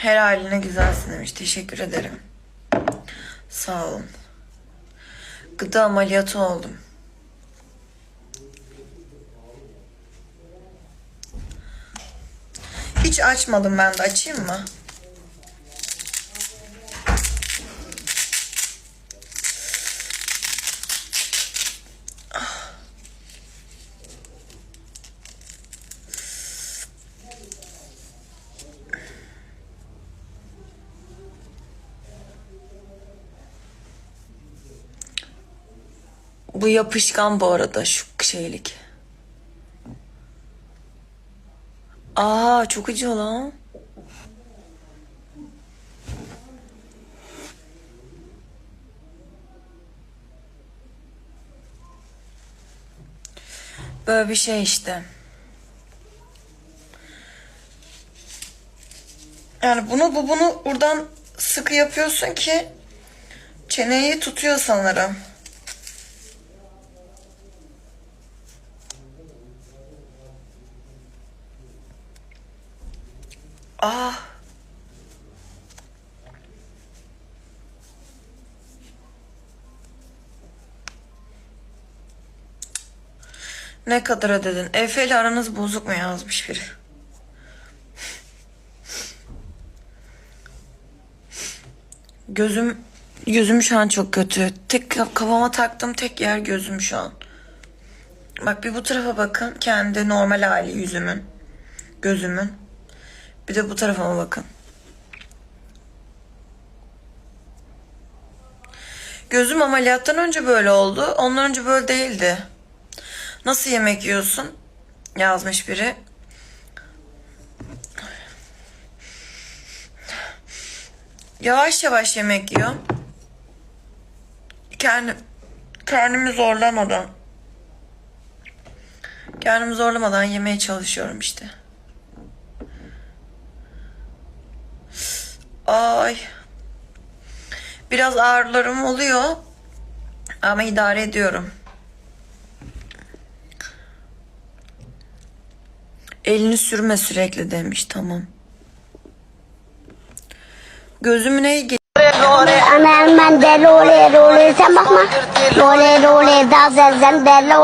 Her haline güzelsin demiş. Teşekkür ederim. Sağ olun. Gıda ameliyatı oldum. Hiç açmadım ben de. Açayım mı? Bu yapışkan bu arada şu şeylik. Aa çok acıyor lan. Böyle bir şey işte. Yani bunu bu bunu buradan sıkı yapıyorsun ki çeneyi tutuyor sanırım. Ah. Ne kadar ödedin? Efe ile aranız bozuk mu yazmış biri. Gözüm gözüm şu an çok kötü. Tek kafama taktığım tek yer gözüm şu an. Bak bir bu tarafa bakın. Kendi normal hali yüzümün. Gözümün. Bir de bu tarafıma bakın. Gözüm ameliyattan önce böyle oldu. Ondan önce böyle değildi. Nasıl yemek yiyorsun? Yazmış biri. Yavaş yavaş yemek yiyorum. Kendi, kendimi zorlamadan. Kendimi zorlamadan yemeye çalışıyorum işte. Ay. Biraz ağrılarım oluyor. Ama idare ediyorum. Elini sürme sürekli demiş tamam. Gözümüne iyi Ana ben de role role sen bakma. Role role da zem de role.